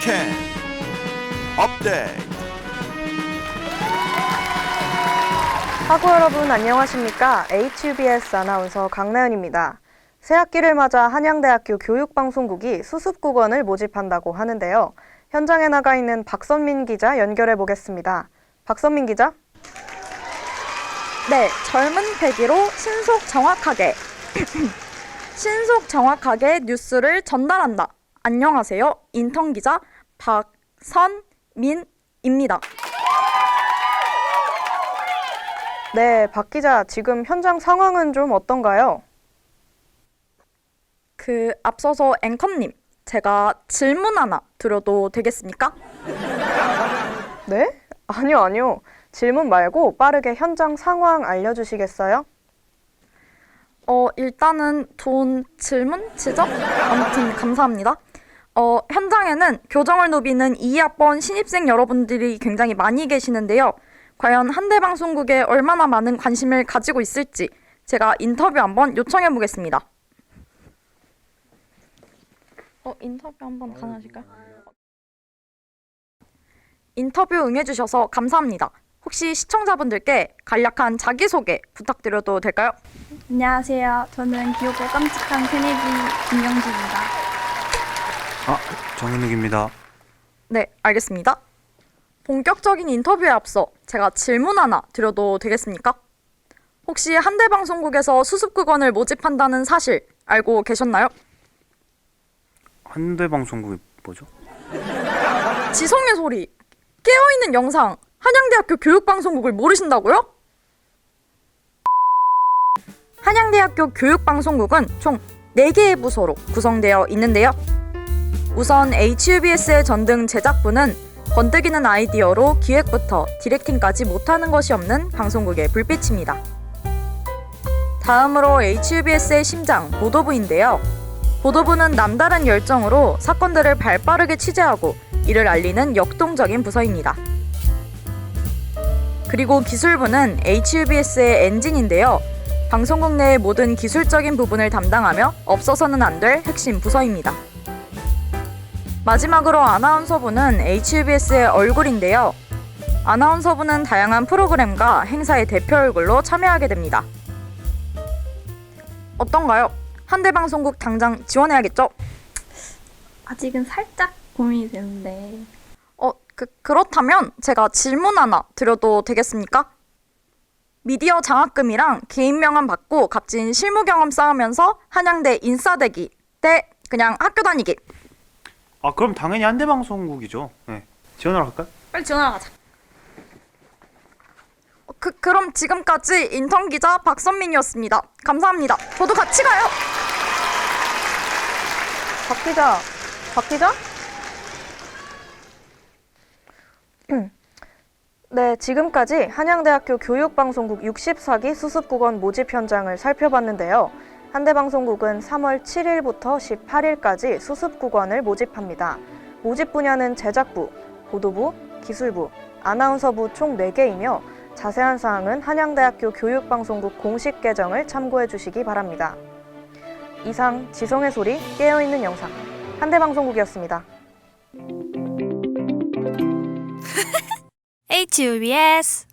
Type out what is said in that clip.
위켄 업데이트 학우 여러분 안녕하십니까? HUBS 아나운서 강나연입니다. 새 학기를 맞아 한양대학교 교육방송국이 수습국원을 모집한다고 하는데요. 현장에 나가 있는 박선민 기자 연결해 보겠습니다. 박선민 기자? 네, 젊은 패기로 신속 정확하게 신속 정확하게 뉴스를 전달한다. 안녕하세요. 인턴 기자 박선민입니다. 네, 박 기자, 지금 현장 상황은 좀 어떤가요? 그 앞서서 앵커님, 제가 질문 하나 드려도 되겠습니까? 네? 아니요, 아니요. 질문 말고 빠르게 현장 상황 알려주시겠어요? 어, 일단은 좋은 질문, 지적? 아무튼 감사합니다. 어, 현장에는 교정을 누비는 2학번 신입생 여러분들이 굉장히 많이 계시는데요. 과연 한대 방송국에 얼마나 많은 관심을 가지고 있을지 제가 인터뷰 한번 요청해 보겠습니다. 어, 인터뷰 한번 가능하실까요? 인터뷰 응해주셔서 감사합니다. 혹시 시청자분들께 간략한 자기소개 부탁드려도 될까요? 안녕하세요. 저는 귀엽고 깜찍한 케네디 김영주입니다. 아, 정현욱입니다. 네, 알겠습니다. 본격적인 인터뷰에 앞서 제가 질문 하나 드려도 되겠습니까? 혹시 한대 방송국에서 수습국원을 모집한다는 사실 알고 계셨나요? 한대 방송국이 뭐죠? 지성의 소리, 깨어있는 영상, 한양대학교 교육방송국을 모르신다고요? 한양대학교 교육방송국은 총 4개의 부서로 구성되어 있는데요. 우선 HUBS의 전등 제작부는 번뜩이는 아이디어로 기획부터 디렉팅까지 못하는 것이 없는 방송국의 불빛입니다. 다음으로 HUBS의 심장, 보도부인데요. 보도부는 남다른 열정으로 사건들을 발빠르게 취재하고 이를 알리는 역동적인 부서입니다. 그리고 기술부는 HUBS의 엔진인데요. 방송국 내의 모든 기술적인 부분을 담당하며 없어서는 안 될 핵심 부서입니다. 마지막으로 아나운서부는 HUBS의 얼굴인데요. 아나운서부는 다양한 프로그램과 행사의 대표 얼굴로 참여하게 됩니다. 어떤가요? 한대방송국 당장 지원해야겠죠? 아직은 살짝 고민이 되는데 어, 그, 그렇다면 제가 질문 하나 드려도 되겠습니까? 미디어 장학금이랑 개인 명함 받고 값진 실무 경험 쌓으면서 한양대 인싸되기 대 그냥 학교 다니기 아, 그럼 당연히 한대 방송국이죠. 네. 지원하러 갈까요? 빨리 지원하러 가자 어, 그, 그럼 지금까지 인턴 기자 박선민이었습니다 감사합니다 저도 같이 가요 박 기자, 박 기자? 네, 지금까지 한양대학교 교육방송국 64기 수습국원 모집 현장을 살펴봤는데요. 한대방송국은 3월 7일부터 18일까지 수습국원을 모집합니다. 모집 분야는 제작부, 보도부, 기술부, 아나운서부 총 4개이며 자세한 사항은 한양대학교 교육방송국 공식 계정을 참고해 주시기 바랍니다. 이상 지성의 소리 깨어있는 영상 한대방송국이었습니다. HUBS